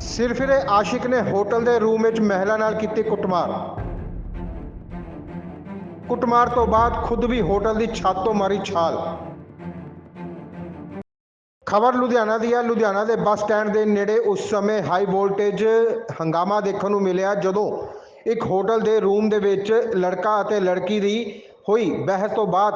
ਸਿਰਫਿਰੇ ਆਸ਼ਿਕ ਨੇ ਹੋਟਲ ਦੇ ਰੂਮ ਵਿੱਚ ਮਹਿਲਾ ਨਾਲ ਕੀਤੀ ਕੁੱਟਮਾਰ। ਕੁੱਟਮਾਰ ਤੋਂ ਬਾਅਦ ਖੁਦ ਵੀ ਹੋਟਲ ਦੀ ਛੱਤ ਤੋਂ ਮਾਰੀ ਛਾਲ। ਖਬਰ ਲੁਧਿਆਣਾ ਦੀ ਹੈ ਲੁਧਿਆਣਾ ਦੇ ਬੱਸ ਸਟੈਂਡ ਦੇ ਨੇੜੇ ਉਸ ਸਮੇਂ ਹਾਈ ਵੋਲਟੇਜ ਹੰਗਾਮਾ ਦੇਖਣ ਨੂੰ ਮਿਲਿਆ ਜਦੋਂ ਇੱਕ ਹੋਟਲ ਦੇ ਰੂਮ ਦੇ ਵਿੱਚ ਲੜਕਾ ਅਤੇ ਲੜਕੀ ਦੀ ਹੋਈ। ਬਹਿਸ ਤੋਂ ਬਾਅਦ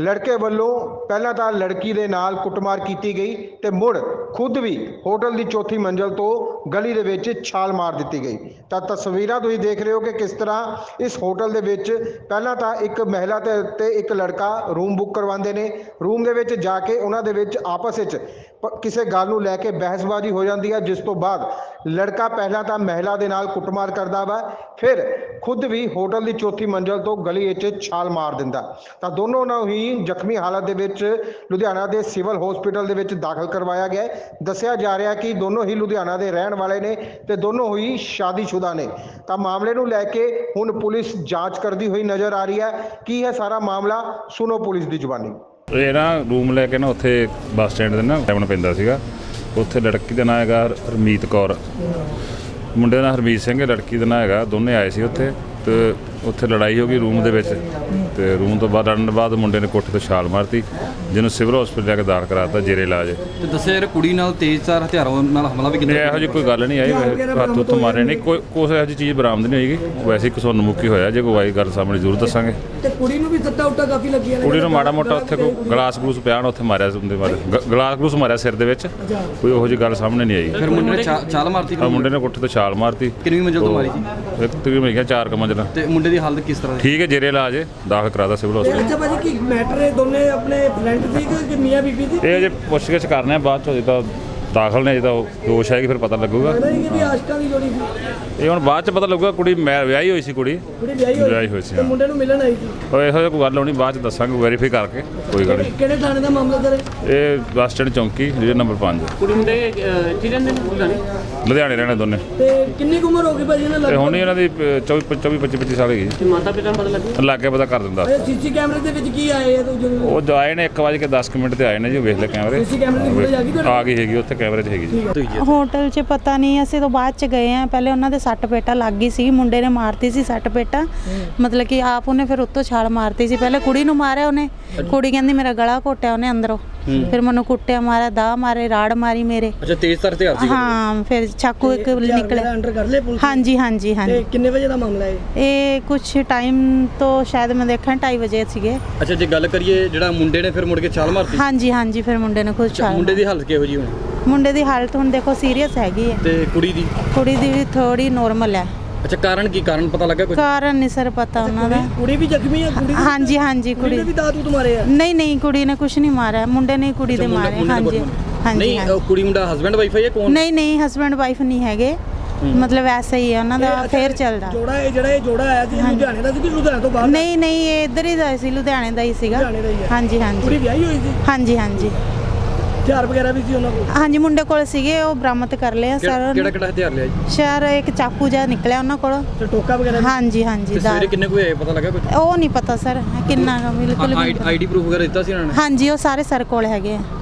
ਲੜਕੇ ਵੱਲੋਂ ਪਹਿਲਾਂ ਤਾਂ ਲੜਕੀ ਦੇ ਨਾਲ ਕੁੱਟਮਾਰ ਕੀਤੀ ਗਈ ਤੇ ਮੁੜ ਖੁਦ ਵੀ ਹੋਟਲ ਦੀ ਚੌਥੀ ਮੰਜ਼ਲ ਤੋਂ ਗਲੀ ਦੇ ਵਿੱਚ ਛਾਲ ਮਾਰ ਦਿੱਤੀ ਗਈ। ਤਾਂ ਤਸਵੀਰਾਂ ਤੁਸੀਂ ਦੇਖ ਰਹੇ ਹੋ ਕਿ ਕਿਸ ਤਰ੍ਹਾਂ ਇਸ ਹੋਟਲ ਦੇ ਵਿੱਚ ਪਹਿਲਾਂ ਤਾਂ ਇੱਕ ਮਹਿਲਾ ਤੇ ਤੇ ਇੱਕ ਲੜਕਾ ਰੂਮ ਬੁੱਕ ਕਰਵਾਉਂਦੇ ਨੇ। ਰੂਮ ਦੇ ਵਿੱਚ ਜਾ ਕੇ ਉਹਨਾਂ ਦੇ ਵਿੱਚ ਆਪਸ ਵਿੱਚ ਪ- ਕਿਸੇ ਗੱਲ ਨੂੰ ਲੈ ਕੇ ਬਹਿਸਬਾਜ਼ੀ ਹੋ ਜਾਂਦੀ ਹੈ, ਜਿਸ ਤੋਂ ਬਾਅਦ ਲੜਕਾ ਪਹਿਲਾਂ ਤਾਂ ਮਹਿਲਾ ਦੇ ਨਾਲ ਕੁੱਟਮਾਰ ਕਰਦਾ ਵਾ, ਫਿਰ ਖੁਦ ਵੀ ਹੋਟਲ ਦੀ ਚੌਥੀ ਮੰਜ਼ਲ ਤੋਂ ਗਲੀ ਵਿੱਚ ਛਾਲ ਮਾਰ ਦਿੰਦਾ। ਤਾਂ ਦੋਨੋਂ ਨੂੰ ਹੀ ਜ਼ਖਮੀ ਹਾਲਤ ਦੇ ਵਿੱਚ ਲੁਧਿਆਣਾ ਦੇ ਸਿਵਲ ਹਸਪੀਟਲ ਦੇ ਵਿੱਚ ਦਾਖਲ ਕਰਵਾਇਆ ਗਿਆ ਦੱਸਿਆ ਜਾ ਰਿਹਾ ਕਿ ਦੋਨੋਂ ਹੀ ਲੁਧਿਆਣਾ ਦੇ ਰਹਿਣ ਵਾਲੇ ਨੇ ਤੇ ਦੋਨੋਂ ਹੀ ਸ਼ਾਦੀशुदा ਨੇ। ਤਾਂ ਮਾਮਲੇ ਨੂੰ ਲੈ ਕੇ ਹੁਣ ਪੁਲਿਸ ਜਾਂਚ ਕਰਦੀ ਹੋਈ ਨਜ਼ਰ ਆ ਰਹੀ ਹੈ। ਕੀ ਹੈ ਸਾਰਾ ਮਾਮਲਾ? ਸੁਣੋ ਪੁਲਿਸ ਦੀ ਜ਼ੁਬਾਨੀ ਇਹ ਨਾ ਰੂਮ ਲੈ ਕੇ ਨਾ ਉੱਥੇ ਬੱਸ ਸਟੈਂਡ ਦੇ ਨਾ ਟਾਈਮ ਪੈਂਦਾ ਸੀਗਾ। ਉੱਥੇ ਲੜਕੀ ਦਾ ਨਾਂ ਹੈਗਾ ਹਰਮੀਤ ਕੌਰ। ਮੁੰਡੇ ਦਾ ਨਾਂ ਹਰਮੀਤ ਸਿੰਘ ਹੈ, ਲੜਕੀ ਦਾ ਨਾਂ ਹੈਗਾ, ਦੋਨੇ ਆਏ ਸੀ ਉੱਥੇ ਤੇ ਉੱਥੇ ਲੜਾਈ ਹੋ ਗਈ ਰੂਮ ਦੇ ਵਿੱਚ। ਤੇ ਰੂਮ ਤੋਂ ਬਾਹਰ ਲੜਨ ਬਾਅਦ ਮੁੰਡੇ ਨੇ ਕੋਠੇ ਤੋਂ ਛਾਲ ਮਾਰਤੀ ਜਿਹਨੂੰ ਸਿਵਲ ਹਸਪੀਟਲ ਜਾ ਕੇ ਦਾਖਲ ਕਰਾਤਾ ਜੇਰੇ ਇਲਾਜ। ਤੇ ਦੱਸਿਆ ਯਾਰ ਕੁੜੀ ਨਾਲ ਤੇਜ਼ਧਾਰ ਹਥਿਆਰਾਂ ਨਾਲ ਹਮਲਾ ਵੀ ਕੀਤਾ ਇਹੋ ਜਿਹੀ ਕੋਈ ਗੱਲ ਨਹੀਂ ਆਈ ਵੈਸੇ ਹੱਥ ਉੱਤ ਮਾਰੇ ਨਹੀਂ। ਕੋਈ ਕੋਈ ਇਹੋ ਜਿਹੀ ਚੀਜ਼ ਬਰਾਮਦ ਨਹੀਂ ਹੋਈਗੀ। ਵੈਸੇ ਇੱਕ ਸੁਣ ਮੁੱਕੀ ਹੋਇਆ ਜੇ ਕੋਈ ਆਈ ਗੱਲ ਸਾਹਮਣੇ ਜ਼ਰੂਰ ਦੱਸਾਂਗੇ। ਤੇ ਕੁੜੀ ਨੂੰ ਵੀ ਸੱਟਾ ਉੱਟਾ ਕਾਫੀ ਲੱਗੀਆਂ ਕੁੜੀ ਨੂੰ ਮਾੜਾ ਮੋਟਾ ਉੱਥੇ ਕੋਈ ਗਲਾਸ ਗਲੂਸ ਪਿਆ ਨਾ ਉੱਥੇ ਮਾਰਿਆ ਉਹਦੇ ਮਾਰੇ। ਗਲਾਸ ਗਲੂਸ ਮਾਰਿਆ ਸਿਰ ਦੇ ਵਿੱਚ। ਕੋਈ ਉਹੋ ਜਿਹੀ ਗੱਲ ਸਾਹਮਣੇ ਨਹੀਂ ਆਈ। ਫਿਰ ਮੁੰਡੇ ਨੇ ਛਾਲ ਮਾਰਤੀ ਮੁੰਡੇ ਨੇ ਕੋਠੇ ਤੋਂ ਛਾਲ ਮਾਰਤੀ। ਕਿੰਨੀ ਮੰਜ਼ਲ ਤੋਂ ਮਾਰੀ ਸੀ? ਇੱਕ ਤਕਰੀਬਨ ਮੈਂ ਕਿਹਾ ਚਾਰ ਕੁ ਮੰਜ਼ਲਾਂ ਤੇ ਮੁੰਡੇ ਦੀ ਹਾਲਤ ਕਿਸ ਤਰ੍ਹਾਂ ਦੀ? ਠੀਕ ਹੈ ਜੇਰੇ ਇਲਾਜ ਹੈ, ਦਾਖਲ ਕਰਾਦਾ ਸਿਵਲ ਹਸਪੀਟਲ ਅੱਛਾ ਭਾਜੀ ਕੀ ਮੈਟਰ ਇਹ ਦੋਨੇ ਆਪਣੇ ਫਰੈਂਡ ਸੀ ਕਿ- ਕਿ ਮੀਆਂ ਬੀਬੀ ਸੀ? ਇਹ ਜੇ ਪੁੱਛਗਿੱਛ ਕਰਨੇ ਆ ਬਾਅਦ ਚੋਂ ਜਿੱਦਾਂ ਦਾਖਲ ਨੇ ਜਿੱਦਾਂ ਦੋਸ਼ ਆਏਗੀ ਫਿਰ ਪਤਾ ਲੱਗੂਗਾ। ਲੱਗਦਾ ਨਹੀਂ ਕਿ ਵੀ ਆਸ਼ਕਾਂ ਦੀ ਜੋੜੀ ਸੀ। ਇਹ ਹੁਣ ਬਾਅਦ ਚ ਪਤਾ ਲੱਗੂਗਾ ਕੁੜੀ ਮੈਂ ਵਿਆਹੀ ਹੋਈ ਸੀ ਕੁੜੀ। ਕੁੜੀ ਵਿਆਹੀ ਹੋਈ ਸੀ ਤੇ ਹਾਂ। ਮੁੰਡੇ ਨੂੰ ਮਿਲਣ ਆਈ ਸੀ। ਉਹ ਇਹੋ ਜਿਹੀ ਕੋਈ ਗੱਲ ਹੋਣੀ ਬਾਅਦ ਚ ਦੱਸਾਂਗੇ ਵੈਰੀਫਾਈ ਕਰਕੇ ਕੋਈ ਗੱਲ ਨਹੀਂ। ਕਿਹੜੇ ਥਾਣੇ ਦਾ ਮਾਮਲਾ ਸਰ? ਇਹ ਬੱਸ ਸਟੈਂਡ ਚੌਂਕੀ ਡਿਵੀਜ਼ਨ ਨੰਬਰ 5 ਕੁੜੀ ਮੁੰਡੇ ਇੱਥੇ ਰਹਿੰਦੇ ਨੇ? ਲੁਧਿਆਣੇ? ਲੁਧਿਆਣੇ ਰਹਿਣੇ ਦੋਨੇ। ਤੇ ਕਿੰਨੀ ਕੁ ਉਮਰ ਹੋ ਗਈ ਭਾਜੀ ਇਹਨਾਂ ਤੇ ਲੱਗ ਹੁਣ ਹੀ ਇਹਨਾਂ ਦੀ 24 25 25 25 ਸਾਲ ਹੈਗੀ। ਤੇ ਮਾਤਾ ਪਿਤਾ ਨੂੰ ਪਤਾ ਲੱਗਿਆ ਲੱਗ ਕੇ ਪਤਾ ਕਰ ਦਿੰਦਾ। ਸੀਸੀ ਕੈਮਰੇ ਦੇ ਵਿੱਚ ਕੀ ਆਏ ਆ ਤੂੰ ਉਹ ਆਏ ਨੇ 1 ਵਜੇ ਕੇ 10 ਕੁ ਮਿੰਟ ਤੇ ਆਏ ਨੇ ਜੀ ਵੇਖ ਲੈ ਕੈਮਰੇ। ਸੀਸੀ ਕੈਮਰੇ ਦੀ ਫੁਟੇਜ ਆ ਗਈ ਤੁਹਾਡੇ ਆ ਗਈ ਹੈਗੀ ਉੱਥੇ ਕੈਮਰੇ 'ਚ ਹੈਗੀ ਜੀ। ਹੋਟਲ 'ਚ ਪਤਾ ਨਹੀਂ ਅਸੀਂ ਤਾਂ ਬਾਅਦ 'ਚ ਗਏ ਆ ਪਹਿਲੇ ਉਹਨਾਂ ਦੇ ਸੱਟ ਪੇਟਾ ਲੱਗ ਗਈ ਸੀ ਮੁੰਡੇ ਨੇ ਮਾਰਤੀ ਸੀ ਸੱਟ ਪੇਟਾ। ਮਤਲਬ ਕਿ ਆਪ ਉਹਨੇ ਫਿਰ ਉੱਤੋਂ ਛਾਲ ਮਾਰਤੀ ਸੀ। ਪਹਿਲੇ ਕੁੜੀ ਨੂੰ ਮਾਰਿਆ ਉਹਨੇ। ਕੁੜੀ ਕਹਿੰਦੀ ਮੇਰਾ ਗਲਾ ਘੋਟਿਆ ਉਹਨੇ ਅੰਦਰੋਂ। ਫਿਰ ਮੈਨੂੰ ਕੁੱਟਿਆ ਮਾਰਿਆ ਦਾ ਮਾਰੇ ਰਾੜ ਮਾਰੀ ਮੇਰੇ। ਅੱਛਾ ਤੇਜ਼ਧਾਰ ਹਥਿਆਰ ਸੀ ਹਾਂ ਫਿਰ ਚਾਕੂ ਇੱਕ ਨਿਕਲੇ ਅੰਡਰ ਕਰ ਲਏ ਪੁਲਿਸ ਹਾਂਜੀ ਹਾਂਜੀ ਤੇ ਹਾਂਜੀ ਕਿੰਨੇ ਵਜੇ ਦਾ ਮਾਮਲਾ ਹੈ ਇਹ ਕੁਝ ਟਾਈਮ ਤੋਂ ਸ਼ਾਇਦ ਮੈਂ ਦੇਖਾਂ 2:30 ਵਜੇ ਸੀਗੇ। ਅੱਛਾ ਜੇ ਗੱਲ ਕਰੀਏ ਜਿਹੜਾ ਮੁੰਡੇ ਨੇ ਫਿਰ ਮੁੜ ਕੇ ਛਾਲ ਮਾਰਤੀ? ਹਾਂਜੀ ਹਾਂਜੀ ਫਿਰ ਮੁੰਡੇ ਨੇ ਖੁਦ ਛਾਲ ਮੁੰਡੇ ਦੀ ਹਾਲਤ ਕਿਹੋ ਜੀ ਹੁਣ। ਮੁੰਡੇ ਦੀ ਹਾਲਤ ਹੁਣ ਦੇਖੋ ਸੀਰੀਅਸ ਹੈਗੀ ਹੈ। ਤੇ ਕੁੜੀ ਦੀ? ਕੁੜੀ ਦੀ ਵੀ ਥੋੜੀ ਨੋਰਮਲ ਹੈ। ਅੱਛਾ ਕਾਰਨ ਕੀ? ਕਾਰਨ ਪਤਾ ਲੱਗਾ ਕੁਝ ਕਾਰਨ ਨਹੀਂ ਸਰ ਪਤਾ ਉਹਨਾਂ ਦਾ। ਕੁੜੀ ਵੀ ਜ਼ਖਮੀ ਹੈ? ਕੁੜੀ ਦੀ- ਹਾਂਜੀ ਹਾਂਜੀ ਕੁੜੀ ਨੇ ਵੀ ਦਾਤ ਦੂਤ ਮਾਰੇ ਆ? ਨਹੀਂ ਨਹੀਂ ਕੁੜੀ ਨੇ ਕੁਝ ਨਹੀਂ ਮਾਰਿਆ। ਮੁੰਡੇ ਨੇ ਕੁੜੀ ਦੇ ਮਾਰੇ। ਹਾਂਜੀ ਹਾਂਜੀ ਨਹੀਂ ਹਾਂਜੀ। ਉਹ ਕੁੜੀ ਮੁੰਡਾ ਹਸਬੈਂਡ ਵਾਈਫ ਹੈ ਜਾਂ ਕੌਣ? ਨਹੀਂ ਨਹੀਂ ਹਸਬੰਡ ਵਾਈਫ ਨਹੀਂ ਹੈਗੇ। ਮਤਲਬ ਐਸਾ ਹੀ ਹੈ ਉਹਨਾਂ ਦਾ ਫੇਰ ਚੱਲਦਾ। ਜੋੜਾ ਇਹ ਜਿਹੜਾ ਇਹ ਜੋੜਾ ਆਇਆ ਸੀ ਲੁਧਿਆਣੇ ਦਾ ਸੀ ਕਿ ਲੁਧਿਆਣੇ ਤੋਂ ਬਾਹਰ? ਨਹੀਂ ਨਹੀਂ ਇਹ ਇੱਧਰ ਹੀ ਦਾ ਸੀ ਲੁਧਿਆਣੇ ਦਾ ਹੀ ਸੀਗਾ। ਲੁਧਿਆਣੇ ਦਾ ਹੀ ਹੈ। ਹਾਂਜੀ ਕੁੜੀ ਹਾਂਜੀ ਵਿਆਹੀ ਹੋਈ ਸੀ? ਹਾਂਜੀ ਹਾਂਜੀ। ਹਥਿਆਰ ਵਗੈਰਾ ਵੀ ਸੀ ਉਹਨਾਂ ਕੋਲ? ਹਾਂਜੀ ਮੁੰਡੇ ਕੋਲ ਸੀਗੇ ਉਹ ਬਰਾਮਦ ਕਰ ਲਿਆ ਸਰ। ਕਿਹੜਾ ਕਿਹੜਾ ਹਥਿਆਰ ਲਿਆ ਜੀ? ਸ਼ਹਿਰ ਇੱਕ ਚਾਕੂ ਜਿਹਾ ਨਿਕਲਿਆ ਉਹਨਾਂ ਕੋਲ। ਤੇ ਟੋਕਾ ਵਗੈਰਾ ਵੀ? ਹਾਂਜੀ ਹਾਂਜੀ ਤੇ ਦਾ ਸਵੇਰੇ ਕਿੰਨੇ ਕੋਈ ਆਏ? ਪਤਾ ਲੱਗਾ ਕੁਝ ਉਹ ਨਹੀਂ ਪਤਾ ਸਰ ਕਿੰਨਾ ਕੁ, ਬਿਲਕੁਲ ਵੀ ਨਹੀਂ ਪਤਾ। ਆਈਡੀ ਪ੍ਰੂਫ ਵਗੈਰਾ ਦਿੱਤਾ ਸੀ ਇਹਨਾਂ ਨੇ? ਹਾਂਜੀ ਉਹ ਸਾਰੇ ਸਰ ਕੋਲ ਹੈਗੇ ਆ।